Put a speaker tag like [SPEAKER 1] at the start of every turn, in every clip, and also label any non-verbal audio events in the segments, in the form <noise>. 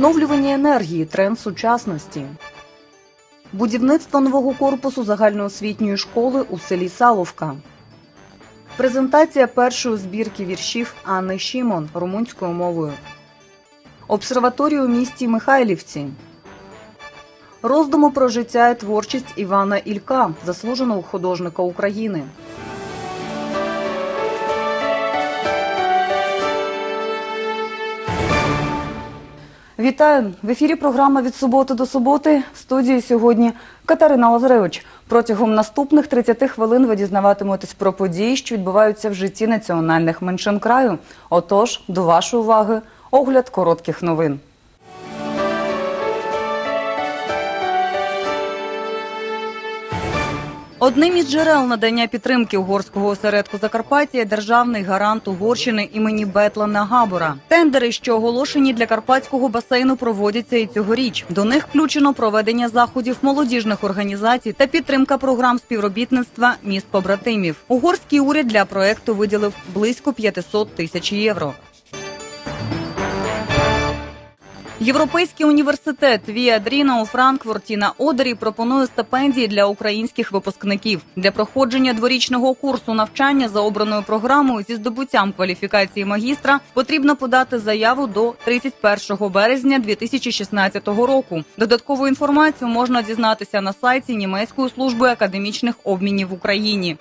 [SPEAKER 1] Відновлювання енергії тренд сучасності. Будівництво нового корпусу загальноосвітньої школи у селі Саловка. Презентація першої збірки віршів Анни Шімон румунською мовою. Обсерваторію у місті Михайлівці. Роздуму про життя і творчість Івана Ілька, заслуженого художника України. Вітаю в ефірі. Програма від суботи до суботи. В студії сьогодні Катерина Лазаревич. Протягом наступних 30 хвилин ви дізнаватиметесь про події, що відбуваються в житті національних меншин краю. Отож, до вашої уваги, огляд коротких новин. Одним із джерел надання підтримки угорського осередку Закарпаття державний гарант Угорщини імені Бетлана Габора. Тендери, що оголошені для карпатського басейну, проводяться і цьогоріч. До них включено проведення заходів молодіжних організацій та підтримка програм співробітництва міст побратимів. Угорський уряд для проекту виділив близько 500 тисяч євро. Європейський університет Віадріна у Франкфурті на Одері пропонує стипендії для українських випускників для проходження дворічного курсу навчання за обраною програмою зі здобуттям кваліфікації магістра потрібно подати заяву до 31 березня 2016 року. Додаткову інформацію можна дізнатися на сайті німецької служби академічних обмінів в Україні.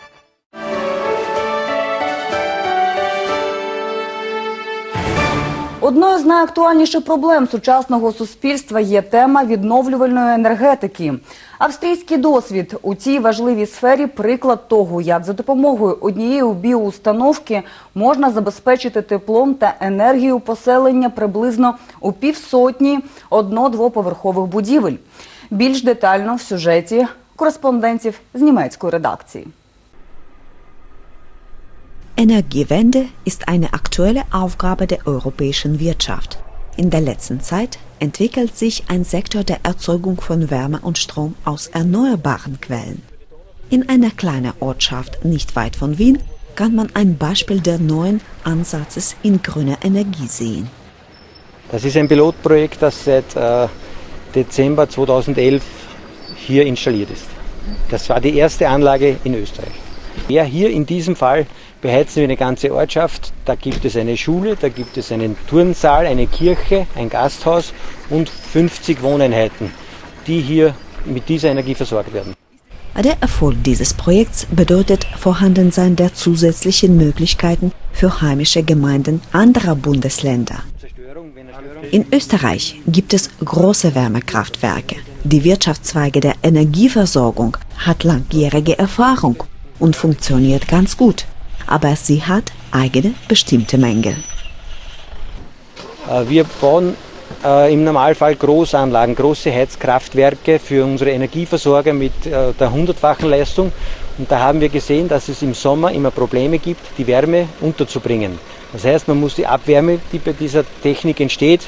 [SPEAKER 1] Одною з найактуальніших проблем сучасного суспільства є тема відновлювальної енергетики. Австрійський досвід у цій важливій сфері приклад того, як за допомогою однієї біоустановки можна забезпечити теплом та енергією поселення приблизно у півсотні одно-двоповерхових будівель. Більш детально в сюжеті кореспондентів з німецької редакції.
[SPEAKER 2] Energiewende ist eine aktuelle Aufgabe der europäischen Wirtschaft. In der letzten Zeit entwickelt sich ein Sektor der Erzeugung von Wärme und Strom aus erneuerbaren Quellen. In einer kleinen Ortschaft nicht weit von Wien kann man ein Beispiel der neuen Ansatzes in grüner Energie sehen.
[SPEAKER 3] Das ist ein Pilotprojekt, das seit äh, Dezember 2011 hier installiert ist. Das war die erste Anlage in Österreich. Ja, hier in diesem Fall beheizen wir eine ganze Ortschaft. Da gibt es eine Schule, da gibt es einen Turnsaal, eine Kirche, ein Gasthaus und 50 Wohneinheiten, die hier mit dieser Energie versorgt werden.
[SPEAKER 2] Der Erfolg dieses Projekts bedeutet Vorhandensein der zusätzlichen Möglichkeiten für heimische Gemeinden anderer Bundesländer. In Österreich gibt es große Wärmekraftwerke. Die Wirtschaftszweige der Energieversorgung hat langjährige Erfahrung und funktioniert ganz gut. Aber sie hat eigene bestimmte Mängel.
[SPEAKER 3] Äh, Wir bauen äh, im Normalfall Großanlagen, große Heizkraftwerke für unsere Energieversorger mit äh, der hundertfachen Leistung. Und da haben wir gesehen, dass es im Sommer immer Probleme gibt, die Wärme unterzubringen. Das heißt, man muss die Abwärme, die bei dieser Technik entsteht,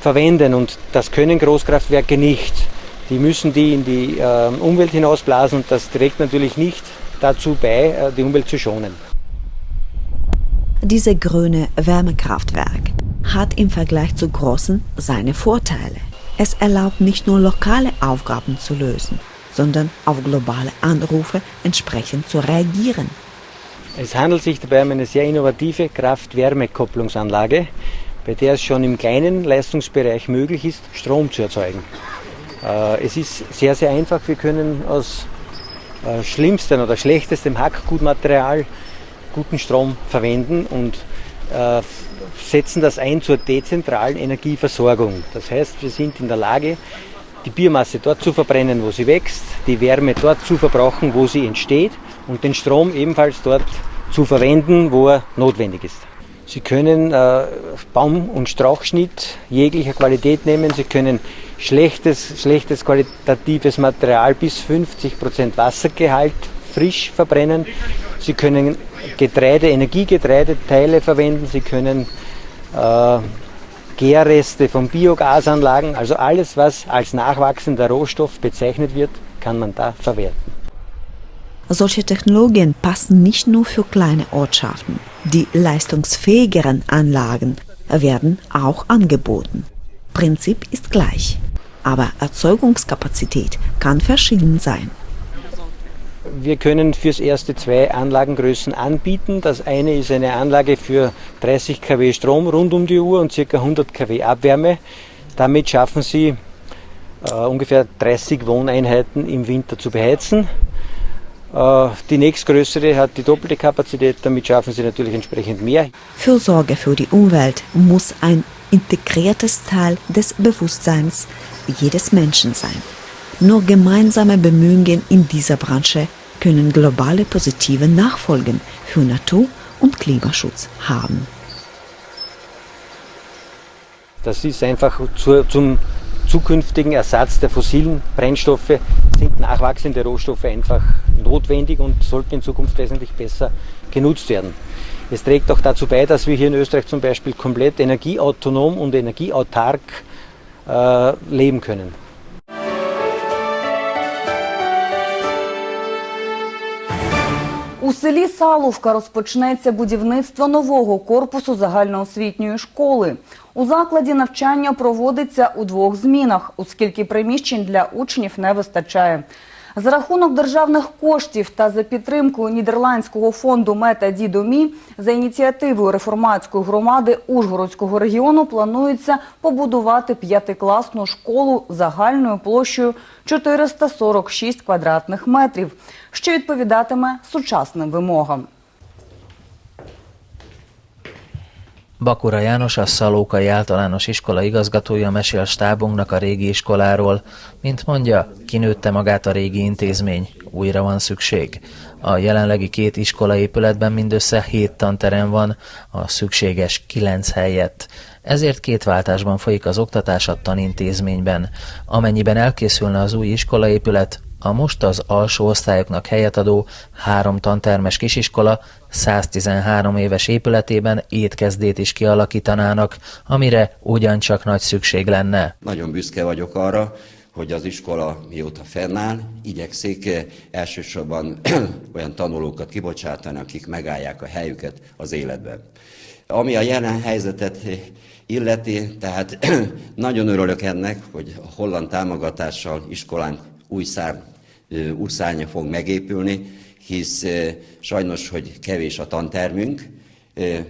[SPEAKER 3] verwenden. Und das können Großkraftwerke nicht. Die müssen die in die äh, Umwelt hinausblasen und das trägt natürlich nicht dazu bei, die Umwelt zu schonen.
[SPEAKER 2] Diese grüne Wärmekraftwerk hat im Vergleich zu großen seine Vorteile. Es erlaubt nicht nur lokale Aufgaben zu lösen, sondern auf globale Anrufe entsprechend zu reagieren.
[SPEAKER 3] Es handelt sich dabei um eine sehr innovative Kraft-Wärme-Kopplungsanlage, bei der es schon im kleinen Leistungsbereich möglich ist, Strom zu erzeugen. Äh, Es ist sehr, sehr einfach. Wir können aus äh, schlimmstem oder schlechtestem Hackgutmaterial guten Strom verwenden und äh, setzen das ein zur dezentralen Energieversorgung. Das heißt, wir sind in der Lage, die Biomasse dort zu verbrennen, wo sie wächst, die Wärme dort zu verbrauchen, wo sie entsteht und den Strom ebenfalls dort zu verwenden, wo er notwendig ist. Sie können äh, Baum- und Strauchschnitt jeglicher Qualität nehmen. Sie können schlechtes, schlechtes qualitatives Material bis 50% Wassergehalt frisch verbrennen. Sie können Getreide, Energiegetreideteile verwenden. Sie können äh, Gärreste von Biogasanlagen, also alles, was als nachwachsender Rohstoff bezeichnet wird, kann man da verwerten.
[SPEAKER 2] Solche Technologien passen nicht nur für kleine Ortschaften. Die leistungsfähigeren Anlagen werden auch angeboten. Prinzip ist gleich. Aber Erzeugungskapazität kann verschieden sein.
[SPEAKER 3] Wir können fürs erste zwei Anlagengrößen anbieten. Das eine ist eine Anlage für 30 kW Strom rund um die Uhr und ca. 100 kW Abwärme. Damit schaffen Sie äh, ungefähr 30 Wohneinheiten im Winter zu beheizen. Äh, die nächstgrößere hat die doppelte Kapazität, damit schaffen Sie natürlich entsprechend mehr.
[SPEAKER 2] Fürsorge für die Umwelt muss ein integriertes Teil des Bewusstseins jedes Menschen sein. Nur gemeinsame Bemühungen in dieser Branche können globale positive Nachfolgen für Natur- und Klimaschutz haben.
[SPEAKER 3] Das ist einfach zu, zum zukünftigen Ersatz der fossilen Brennstoffe sind nachwachsende Rohstoffe einfach notwendig und sollten in Zukunft wesentlich besser genutzt werden. Es trägt auch dazu bei, dass wir hier in Österreich zum Beispiel komplett energieautonom und energieautark äh, leben können.
[SPEAKER 1] Селі Салувка розпочнеться будівництво нового корпусу загальноосвітньої школи. У закладі навчання проводиться у двох змінах, оскільки приміщень для учнів не вистачає. За рахунок державних коштів та за підтримкою нідерландського фонду Мета Дідомі за ініціативою реформатської громади Ужгородського регіону планується побудувати п'ятикласну школу загальною площею 446 квадратних метрів, що відповідатиме сучасним вимогам.
[SPEAKER 4] Bakura János, a Szalókai Általános Iskola igazgatója mesél stábunknak a régi iskoláról. Mint mondja, kinőtte magát a régi intézmény, újra van szükség. A jelenlegi két iskolaépületben mindössze hét tanterem van, a szükséges kilenc helyett. Ezért két váltásban folyik az oktatás a tanintézményben. Amennyiben elkészülne az új iskolaépület, a most az alsó osztályoknak helyet adó három tantermes kisiskola 113 éves épületében étkezdét is kialakítanának, amire ugyancsak nagy szükség lenne.
[SPEAKER 5] Nagyon büszke vagyok arra, hogy az iskola mióta fennáll, igyekszik eh, elsősorban <clears throat> olyan tanulókat kibocsátani, akik megállják a helyüket az életben. Ami a jelen helyzetet illeti, tehát <clears throat> nagyon örülök ennek, hogy a holland támogatással iskolánk új szár, eh, új szárnya fog megépülni, hisz sajnos, hogy kevés a tantermünk,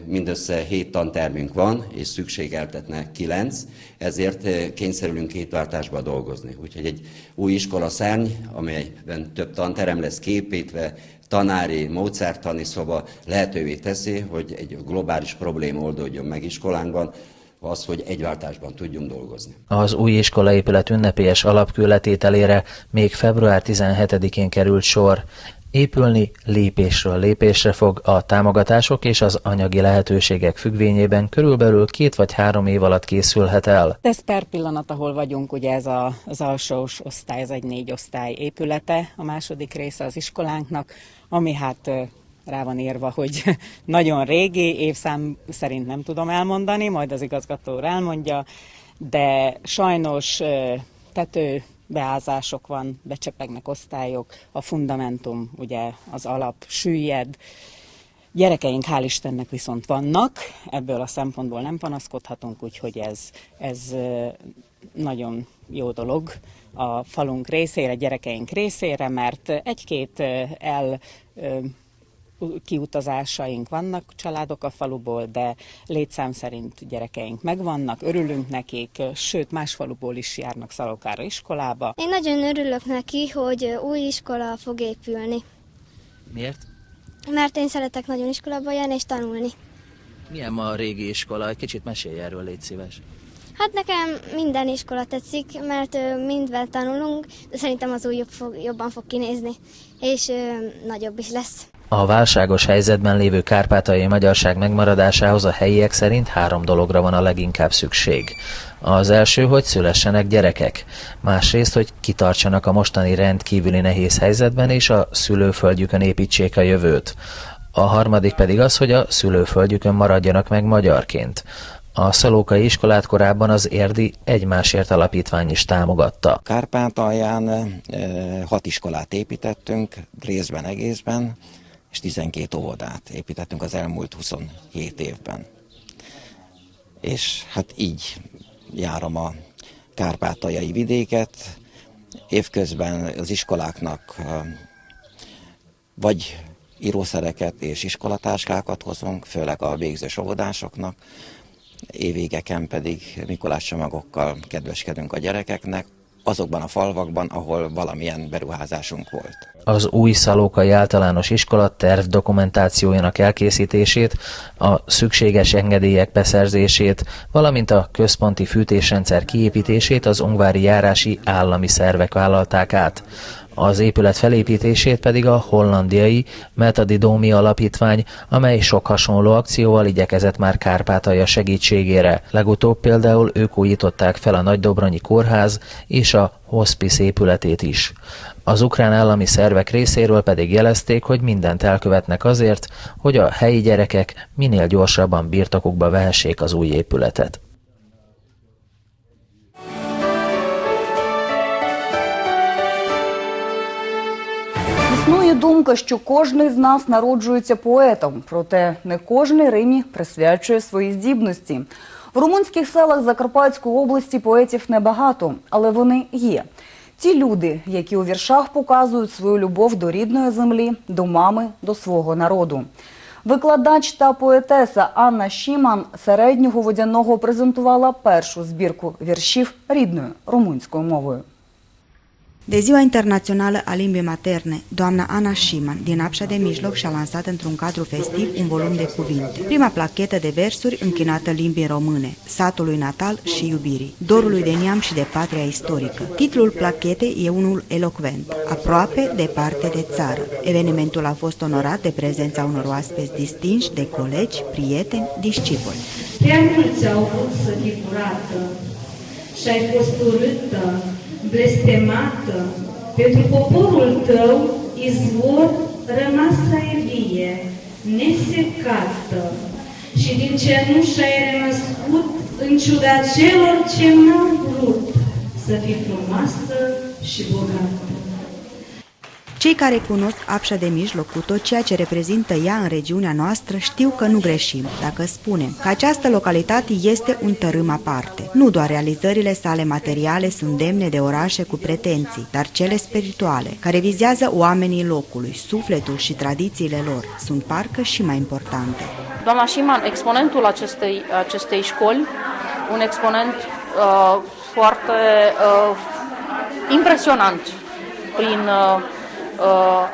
[SPEAKER 5] mindössze 7 tantermünk van, és szükségeltetne 9, ezért kényszerülünk két váltásba dolgozni. Úgyhogy egy új iskola szárny, amelyben több tanterem lesz képítve, tanári, módszertani szoba lehetővé teszi, hogy egy globális probléma oldódjon meg iskolánkban, az, hogy egy váltásban tudjunk dolgozni.
[SPEAKER 4] Az új iskolaépület ünnepélyes alapkőletételére még február 17-én került sor. Épülni lépésről lépésre fog a támogatások és az anyagi lehetőségek függvényében körülbelül két vagy három év alatt készülhet el.
[SPEAKER 6] Ez per pillanat, ahol vagyunk, ugye ez a, az alsós osztály, ez egy négy osztály épülete, a második része az iskolánknak, ami hát rá van írva, hogy <laughs> nagyon régi, évszám szerint nem tudom elmondani, majd az igazgató elmondja, de sajnos tető beázások van, becsepegnek osztályok, a fundamentum, ugye az alap süllyed, Gyerekeink hál' Istennek viszont vannak, ebből a szempontból nem panaszkodhatunk, úgyhogy ez, ez nagyon jó dolog a falunk részére, gyerekeink részére, mert egy-két el kiutazásaink vannak családok a faluból, de létszám szerint gyerekeink megvannak, örülünk nekik, sőt más faluból is járnak Szalokára iskolába.
[SPEAKER 7] Én nagyon örülök neki, hogy új iskola fog épülni,
[SPEAKER 4] Miért?
[SPEAKER 7] mert én szeretek nagyon iskolába járni és tanulni.
[SPEAKER 4] Milyen ma a régi iskola? Egy kicsit mesélj erről, légy szíves.
[SPEAKER 7] Hát nekem minden iskola tetszik, mert mindben tanulunk, de szerintem az új jobb fog, jobban fog kinézni, és ö, nagyobb is lesz.
[SPEAKER 4] A válságos helyzetben lévő kárpátai magyarság megmaradásához a helyiek szerint három dologra van a leginkább szükség. Az első, hogy szülessenek gyerekek. Másrészt, hogy kitartsanak a mostani rendkívüli nehéz helyzetben, és a szülőföldjükön építsék a jövőt. A harmadik pedig az, hogy a szülőföldjükön maradjanak meg magyarként. A szalókai iskolát korábban az érdi Egymásért Alapítvány is támogatta.
[SPEAKER 8] Kárpátalján eh, hat iskolát építettünk, részben egészben, és 12 óvodát építettünk az elmúlt 27 évben. És hát így járom a kárpátaljai vidéket. Évközben az iskoláknak vagy írószereket és iskolatáskákat hozunk, főleg a végzős óvodásoknak, évvégeken pedig Mikulás csomagokkal kedveskedünk a gyerekeknek, azokban a falvakban, ahol valamilyen beruházásunk volt.
[SPEAKER 4] Az új Szalókai Általános Iskola terv dokumentációjának elkészítését, a szükséges engedélyek beszerzését, valamint a központi fűtésrendszer kiépítését az ongvári járási állami szervek vállalták át. Az épület felépítését pedig a hollandiai Metadidomi Alapítvány, amely sok hasonló akcióval igyekezett már Kárpátalja segítségére. Legutóbb például ők újították fel a Nagydobronyi Kórház és a hospice épületét is. Az ukrán állami szervek részéről pedig jelezték, hogy mindent elkövetnek azért, hogy a helyi gyerekek minél gyorsabban birtokukba vehessék az új épületet.
[SPEAKER 1] Думка, що кожний з нас народжується поетом, проте не кожний Римі присвячує свої здібності. В румунських селах Закарпатської області поетів небагато, але вони є. Ті люди, які у віршах показують свою любов до рідної землі, до мами, до свого народу. Викладач та поетеса Анна Шіман середнього водяного презентувала першу збірку віршів рідною румунською мовою.
[SPEAKER 9] De Ziua Internațională a Limbii Materne, doamna Ana Schiman, din Apșa de Mijloc, și-a lansat într-un cadru festiv un volum de cuvinte. Prima plachetă de versuri închinată limbii române, satului natal și iubirii, dorului de neam și de patria istorică. Titlul plachetei e unul elocvent, aproape departe de țară. Evenimentul a fost onorat de prezența unor oaspeți distinși, de colegi, prieteni, discipoli.
[SPEAKER 10] Prea mulți au vrut să fii curată și ai fost urâtă, blestemată. Pentru poporul tău, izvor rămasă e vie, nesecată. Și din cenușă ai renăscut, în ciuda celor ce n-au vrut să fii frumoasă și bogată.
[SPEAKER 9] Cei care cunosc Apșa de Mijloc cu tot ceea ce reprezintă ea în regiunea noastră știu că nu greșim dacă spunem că această localitate este un tărâm aparte. Nu doar realizările sale materiale sunt demne de orașe cu pretenții, dar cele spirituale, care vizează oamenii locului, sufletul și tradițiile lor, sunt parcă și mai importante.
[SPEAKER 11] Doamna Șiman, exponentul acestei, acestei școli, un exponent uh, foarte uh, impresionant prin uh, uh,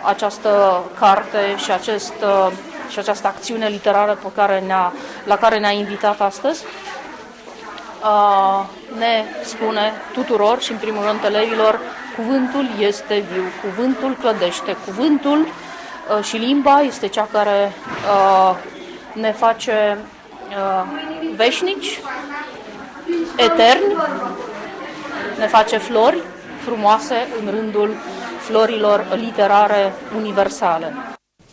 [SPEAKER 11] această carte și, acest, uh, și această acțiune literară pe care ne-a, la care ne-a invitat astăzi. Uh, ne spune tuturor și în primul rând elevilor, cuvântul este viu, cuvântul clădește, cuvântul uh, și limba este cea care uh, ne face uh, veșnici, eterni, ne face flori frumoase în rândul florilor literare universale.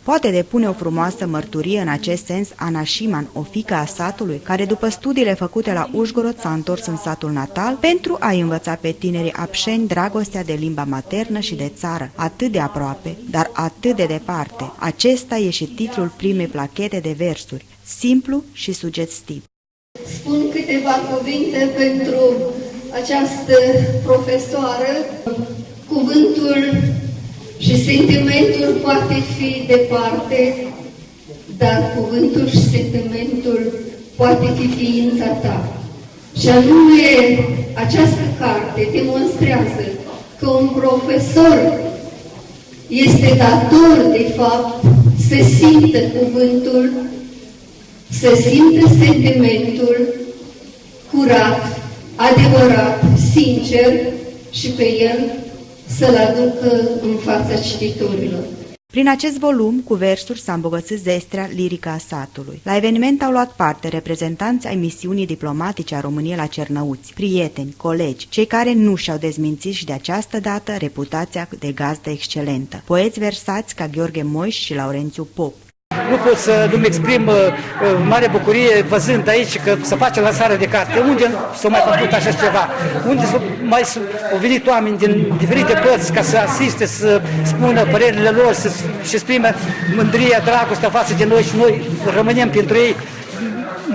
[SPEAKER 9] Poate depune o frumoasă mărturie în acest sens Ana Șiman, o fică a satului, care după studiile făcute la Ușgorod s-a întors în satul natal pentru a învăța pe tinerii apșeni dragostea de limba maternă și de țară, atât de aproape, dar atât de departe. Acesta e și titlul primei plachete de versuri, simplu și sugestiv.
[SPEAKER 10] Spun câteva cuvinte pentru această profesoară. Cuvântul și sentimentul poate fi departe, dar cuvântul și sentimentul poate fi ființa ta. Și anume, această carte demonstrează că un profesor este dator, de fapt, să simtă cuvântul, să simtă sentimentul curat, adevărat, sincer și pe el să-l aducă în fața cititorilor.
[SPEAKER 9] Prin acest volum cu versuri s-a îmbogățit zestrea lirică a satului. La eveniment au luat parte reprezentanți ai misiunii diplomatice a României la Cernăuți, prieteni, colegi, cei care nu și-au dezmințit și de această dată reputația de gazdă excelentă. Poeți versați ca Gheorghe Moiș și Laurențiu Pop.
[SPEAKER 12] Nu pot să nu-mi exprim uh, uh, mare bucurie văzând aici că se face lansarea de carte. Unde s-a mai făcut așa ceva? Unde s-au mai s- au venit oameni din diferite părți ca să asiste, să spună părerile lor, să-și exprime mândria, dragostea față de noi și noi rămânem pentru ei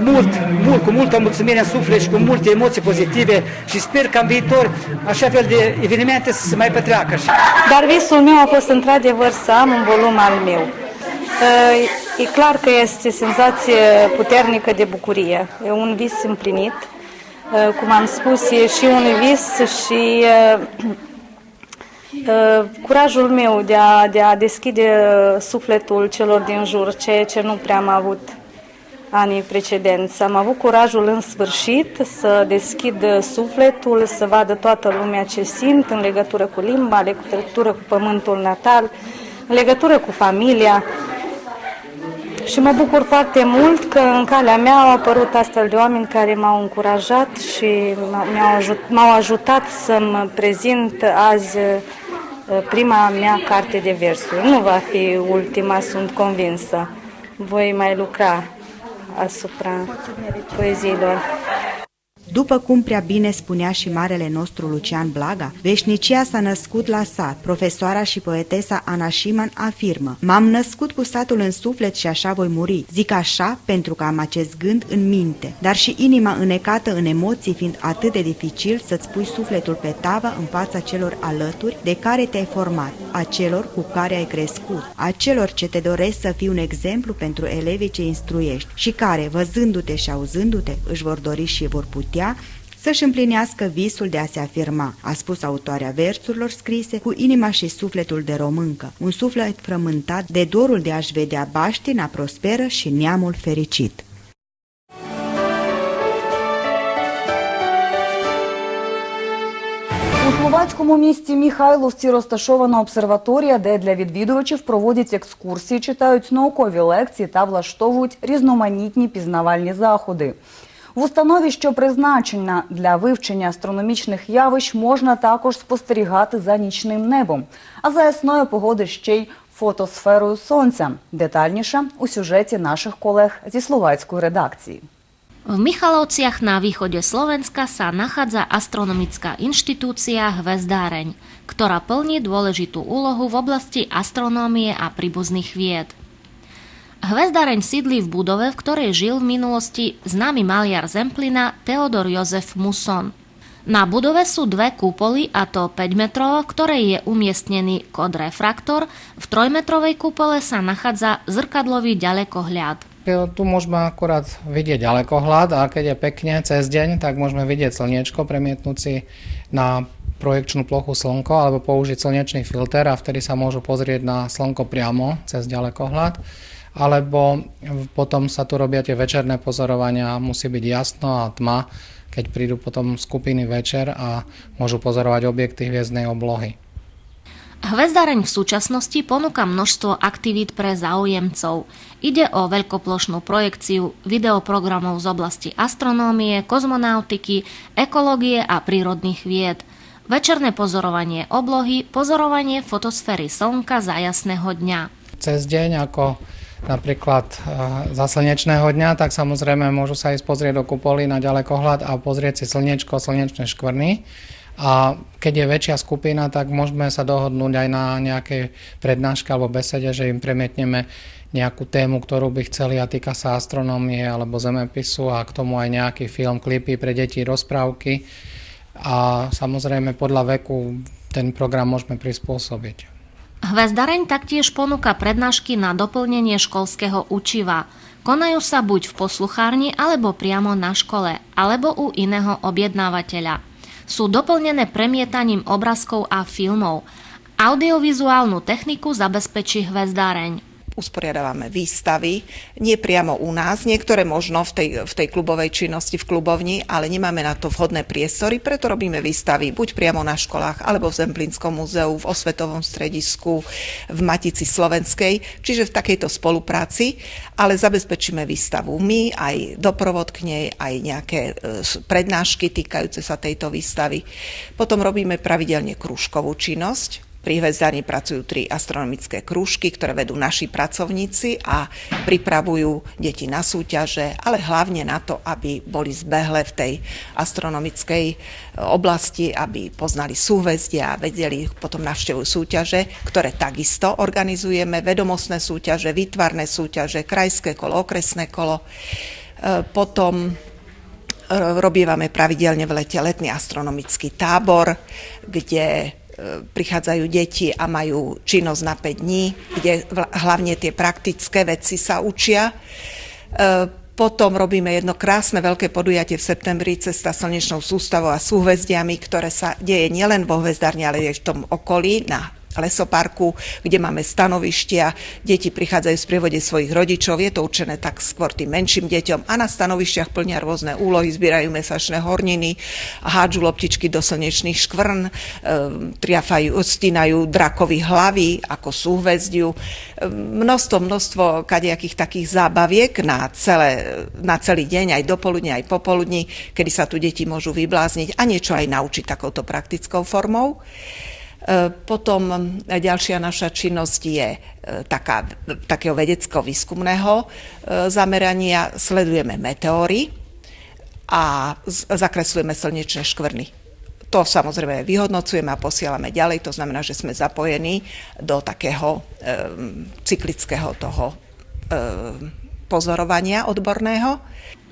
[SPEAKER 12] mult, mult, cu multă mulțumire în suflet și cu multe emoții pozitive și sper că în viitor așa fel de evenimente să se mai petreacă.
[SPEAKER 13] Dar visul meu a fost într-adevăr să am un volum al meu. E clar că este senzație puternică de bucurie. E un vis împlinit. Cum am spus, e și un vis și curajul meu de a, de a deschide sufletul celor din jur, ceea ce nu prea am avut anii precedenți. Am avut curajul în sfârșit să deschid sufletul, să vadă toată lumea ce simt în legătură cu limba, în legătură cu pământul natal, în legătură cu familia. Și mă bucur foarte mult că în calea mea au apărut astfel de oameni care m-au încurajat și m-au ajut, m-au ajutat să-mi prezint azi prima mea carte de versuri. Nu va fi ultima, sunt convinsă. Voi mai lucra asupra poeziilor.
[SPEAKER 9] După cum prea bine spunea și marele nostru Lucian Blaga, veșnicia s-a născut la sat. Profesoara și poetesa Ana Schiman afirmă M-am născut cu satul în suflet și așa voi muri. Zic așa pentru că am acest gând în minte, dar și inima înecată în emoții fiind atât de dificil să-ți pui sufletul pe tavă în fața celor alături de care te-ai format, a celor cu care ai crescut, a celor ce te doresc să fii un exemplu pentru elevii ce instruiești și care, văzându-te și auzându-te, își vor dori și vor putea să-și împlinească visul de a se afirma, a spus autoarea versurilor scrise cu inima și sufletul de româncă, un suflet frământat de dorul de a-și vedea baștina prosperă și neamul fericit.
[SPEAKER 1] У словацькому місті Міхайловці розташована обсерваторія, де для відвідувачів проводять екскурсії, читають наукові лекції та влаштовують різноманітні пізнавальні заходи. В установі, що призначена для вивчення астрономічних явищ, можна також спостерігати за нічним небом, а за ясною погоди ще й фотосферою сонця. Детальніше у сюжеті наших колег зі словацької редакції.
[SPEAKER 14] V Michalovciach na východe Slovenska sa nachádza astronomická inštitúcia Hvezdáreň, ktorá plní dôležitú úlohu v oblasti astronómie a príbuzných vied. Hvezdareň sídli v budove, v ktorej žil v minulosti známy maliar Zemplina Teodor Jozef Muson. Na budove sú dve kúpoly, a to 5 metrov, v ktorej je umiestnený kód refraktor. V trojmetrovej kúpole sa nachádza zrkadlový ďalekohľad.
[SPEAKER 15] Tu môžeme akurát vidieť ďalekohľad a keď je pekne cez deň, tak môžeme vidieť slniečko, premietnúť si na projekčnú plochu slnko alebo použiť slnečný filter a vtedy sa môžu pozrieť na slnko priamo cez ďalekohľad alebo potom sa tu robia tie večerné pozorovania, musí byť jasno a tma, keď prídu potom skupiny večer a môžu pozorovať objekty hviezdnej oblohy.
[SPEAKER 14] Hvezdareň v súčasnosti ponúka množstvo aktivít pre záujemcov. Ide o veľkoplošnú projekciu videoprogramov z oblasti astronómie, kozmonautiky, ekológie a prírodných vied. Večerné pozorovanie oblohy, pozorovanie fotosféry Slnka za jasného dňa.
[SPEAKER 15] Cez deň ako napríklad za slnečného dňa, tak samozrejme môžu sa ísť pozrieť do kupoly na ďalekohľad a pozrieť si slnečko, slnečné škvrny. A keď je väčšia skupina, tak môžeme sa dohodnúť aj na nejakej prednáške alebo besede, že im premietneme nejakú tému, ktorú by chceli a týka sa astronómie alebo zemepisu a k tomu aj nejaký film, klipy pre deti, rozprávky. A samozrejme podľa veku ten program môžeme prispôsobiť.
[SPEAKER 14] Hvezdareň taktiež ponúka prednášky na doplnenie školského učiva. Konajú sa buď v posluchárni alebo priamo na škole, alebo u iného objednávateľa. Sú doplnené premietaním obrazkov a filmov. Audiovizuálnu techniku zabezpečí Hvezdareň
[SPEAKER 16] usporiadávame výstavy, nie priamo u nás, niektoré možno v tej, v tej klubovej činnosti, v klubovni, ale nemáme na to vhodné priestory, preto robíme výstavy buď priamo na školách, alebo v Zemplínskom múzeu, v Osvetovom stredisku, v Matici Slovenskej, čiže v takejto spolupráci, ale zabezpečíme výstavu my, aj doprovod k nej, aj nejaké prednášky týkajúce sa tejto výstavy. Potom robíme pravidelne krúžkovú činnosť, pri Hvezdaní pracujú tri astronomické krúžky, ktoré vedú naši pracovníci a pripravujú deti na súťaže, ale hlavne na to, aby boli zbehle v tej astronomickej oblasti, aby poznali súhvezdia a vedeli, potom navštevujú súťaže, ktoré takisto organizujeme, vedomostné súťaže, výtvarné súťaže, krajské kolo, okresné kolo. Potom robívame pravidelne v lete letný astronomický tábor, kde prichádzajú deti a majú činnosť na 5 dní, kde hlavne tie praktické veci sa učia. Potom robíme jedno krásne veľké podujatie v septembri cesta slnečnou sústavou a súhvezdiami, ktoré sa deje nielen vo hvezdárni, ale aj v tom okolí na lesoparku, kde máme stanovištia. Deti prichádzajú v sprievode svojich rodičov, je to určené tak skôr tým menším deťom a na stanovištiach plnia rôzne úlohy, zbierajú mesačné horniny, hádžu loptičky do slnečných škvrn, e, triafajú, stínajú drakovi hlavy ako súhvezdiu. E, množstvo, množstvo kadejakých takých zábaviek na, celé, na celý deň, aj dopoludne, aj popoludní, kedy sa tu deti môžu vyblázniť a niečo aj naučiť takouto praktickou formou. Potom ďalšia naša činnosť je taká, takého vedecko-výskumného zamerania. Sledujeme meteóry a zakreslujeme slnečné škvrny. To samozrejme vyhodnocujeme a posielame ďalej, to znamená, že sme zapojení do takého e, cyklického toho e, pozorovania odborného.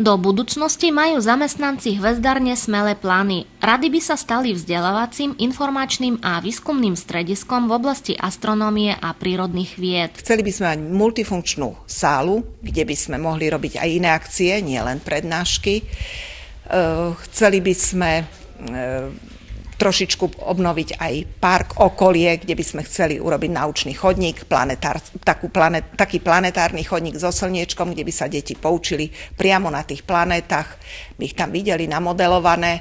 [SPEAKER 14] Do budúcnosti majú zamestnanci hvezdárne smelé plány. Rady by sa stali vzdelávacím, informačným a výskumným strediskom v oblasti astronómie a prírodných vied.
[SPEAKER 16] Chceli by sme mať multifunkčnú sálu, kde by sme mohli robiť aj iné akcie, nielen prednášky. Chceli by sme trošičku obnoviť aj park okolie, kde by sme chceli urobiť naučný chodník, planetár, takú planet, taký planetárny chodník so slniečkom, kde by sa deti poučili priamo na tých planétach, by ich tam videli namodelované.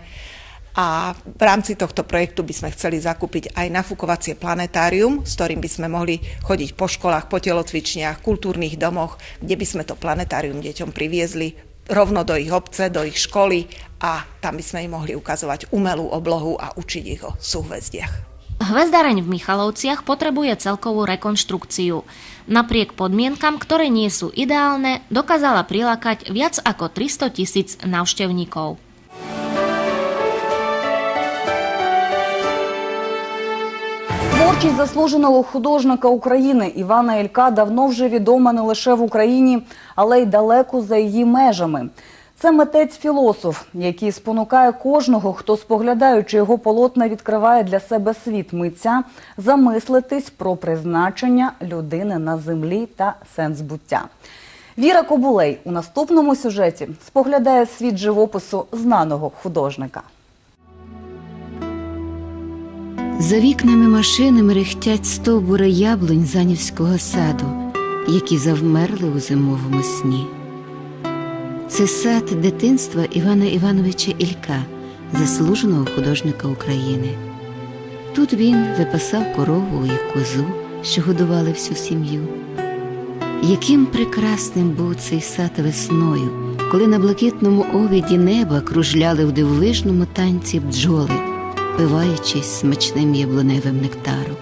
[SPEAKER 16] A v rámci tohto projektu by sme chceli zakúpiť aj nafúkovacie planetárium, s ktorým by sme mohli chodiť po školách, po telocvičniach, kultúrnych domoch, kde by sme to planetárium deťom priviezli rovno do ich obce, do ich školy a tam by sme im mohli ukazovať umelú oblohu a učiť ich o súhvezdiach.
[SPEAKER 14] Hvezdareň v Michalovciach potrebuje celkovú rekonštrukciu. Napriek podmienkam, ktoré nie sú ideálne, dokázala prilákať viac ako 300 tisíc návštevníkov.
[SPEAKER 1] Творчість заслуженого художника України Івана Ілька давно вже відома не лише в Україні, але й далеко за її межами. Це митець-філософ, який спонукає кожного, хто, споглядаючи його полотна, відкриває для себе світ митця, замислитись про призначення людини на землі та сенс буття. Віра Кобулей у наступному сюжеті споглядає світ живопису знаного художника.
[SPEAKER 17] За вікнами машини мерехтять стовбури яблунь Занівського саду, які завмерли у зимовому сні. Це сад дитинства Івана Івановича Ілька, заслуженого художника України. Тут він випасав корову і козу, що годували всю сім'ю. Яким прекрасним був цей сад весною, коли на блакитному овіді неба кружляли в дивовижному танці бджоли впиваючись смачним яблуневим нектаром.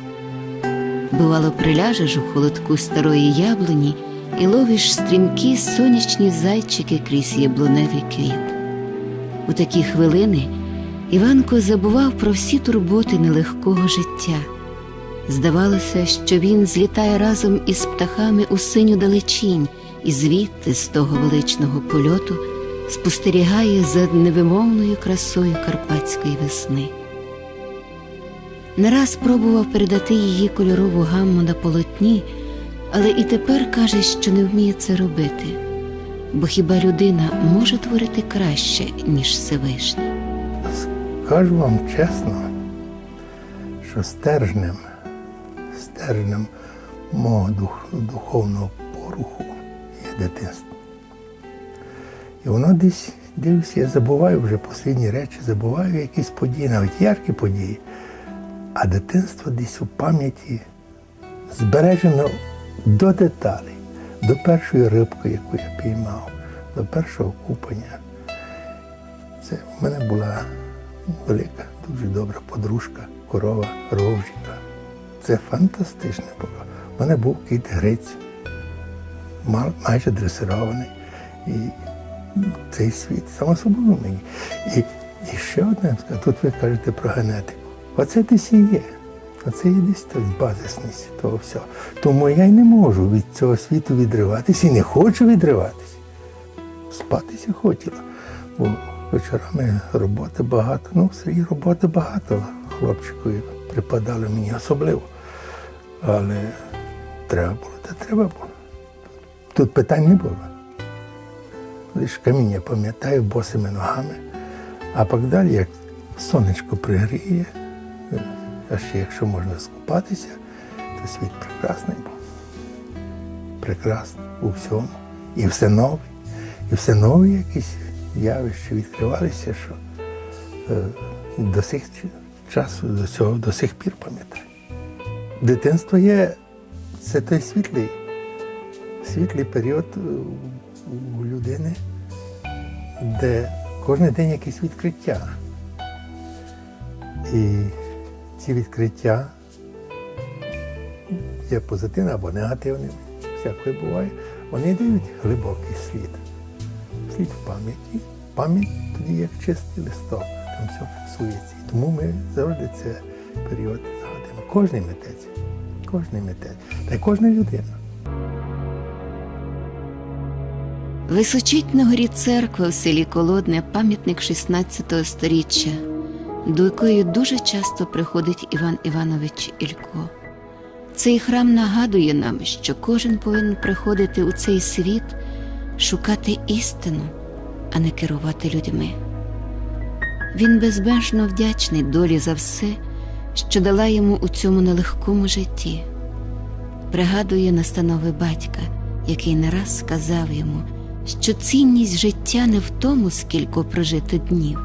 [SPEAKER 17] Бувало, приляжеш у холодку старої яблуні і ловиш стрімкі сонячні зайчики крізь яблуневий квіт. У такі хвилини Іванко забував про всі турботи нелегкого життя. Здавалося, що він злітає разом із птахами у синю далечінь, і звідти, з того величного польоту, спостерігає за невимовною красою карпатської весни. Не раз пробував передати її кольорову гамму на полотні, але і тепер каже, що не вміє це робити, бо хіба людина може творити краще, ніж Всевишній?
[SPEAKER 18] Скажу вам чесно, що стержнем, стержнем мого дух, духовного поруху є дитинство. І воно десь, дивлюся, я забуваю вже останні речі, забуваю якісь події, навіть яркі події. А дитинство десь у пам'яті збережено до деталей, до першої рибки, яку я піймав, до першого купання. Це в мене була велика, дуже добра подружка, корова, ровжика. Це фантастично було. У мене був кіт Гриць, майже дресирований. І цей світ само собою мені. І, і ще одне, тут ви кажете про генетику. Оце десь і є. Оце є десь та базисність того всього. Тому я й не можу від цього світу відриватися і не хочу відриватися. спатися хотіла. Бо вечорами роботи багато. Ну, все роботи багато. Хлопчику припадали мені особливо. Але треба було, та треба було. Тут питань не було. Лише каміння пам'ятаю босими ногами. А пак далі, як сонечко пригріє, а ще якщо можна скупатися, то світ прекрасний був. Прекрасний у всьому. І все нове, і все нові якісь явища відкривалися, що е, до сих часу, до цього до сих пір пам'ятаю. Дитинство є це той світлий, світлий період у- людини, де кожен день якесь відкриття. Ці відкриття є позитивними або негативними, всякої буває, вони дають глибокий слід. Слід в пам'яті. Пам'ять тоді як чистий листок, там все фіксується. І тому ми завжди це період згадуємо. Кожний митець, кожний митець, та й кожна людина.
[SPEAKER 17] Височить на горі церква у селі Колодне пам'ятник 16 сторіччя, до якої дуже часто приходить Іван Іванович Ілько. Цей храм нагадує нам, що кожен повинен приходити у цей світ, шукати істину, а не керувати людьми. Він безмежно вдячний долі за все, що дала йому у цьому нелегкому житті. Пригадує настанови батька, який не раз сказав йому, що цінність життя не в тому, скільки прожити днів,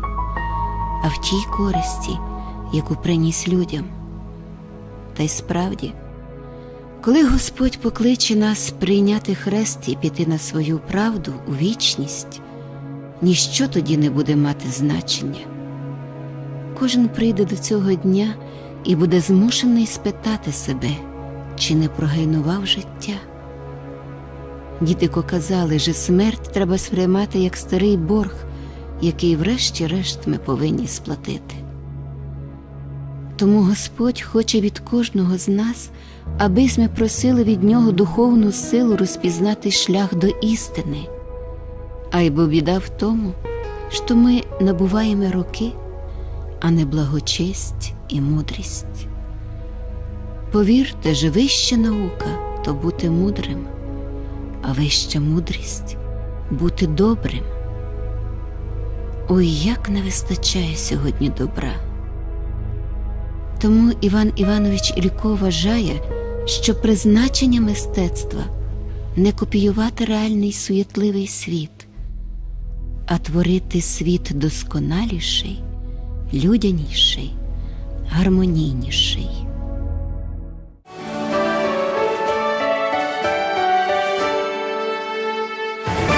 [SPEAKER 17] а в тій користі, яку приніс людям. Та й справді, коли Господь покличе нас прийняти хрест і піти на свою правду у вічність, ніщо тоді не буде мати значення. Кожен прийде до цього дня і буде змушений спитати себе, чи не прогайнував життя. Дітико казали, що смерть треба сприймати як старий борг, який врешті-решт ми повинні сплатити. Тому Господь хоче від кожного з нас, аби ми просили від Нього духовну силу розпізнати шлях до істини. А й бо біда в тому, що ми набуваємо роки, а не благочесть і мудрість. Повірте, що вища наука то бути мудрим, а вища мудрість бути добрим. Ой, як не вистачає сьогодні добра. Тому Іван Іванович Ілько вважає, що призначення мистецтва не копіювати реальний суєтливий світ, а творити світ досконаліший, людяніший, гармонійніший.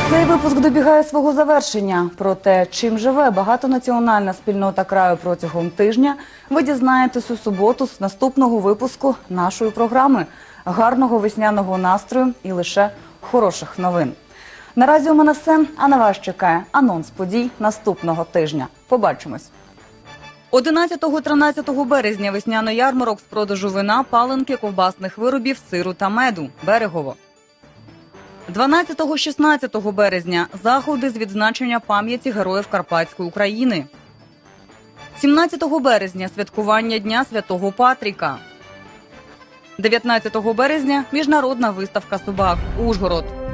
[SPEAKER 1] Цей випуск добігає свого завершення. Про те, чим живе багатонаціональна спільнота краю протягом тижня, ви дізнаєтесь у суботу з наступного випуску нашої програми. Гарного весняного настрою і лише хороших новин. Наразі у мене все, а на вас чекає анонс подій наступного тижня. Побачимось. 11-13 березня весняно ярмарок з продажу вина, паленки, ковбасних виробів, сиру та меду. Берегово. 12-16 березня заходи з відзначення пам'яті героїв Карпатської України. 17 березня святкування Дня Святого Патріка. 19 березня міжнародна виставка собак Ужгород.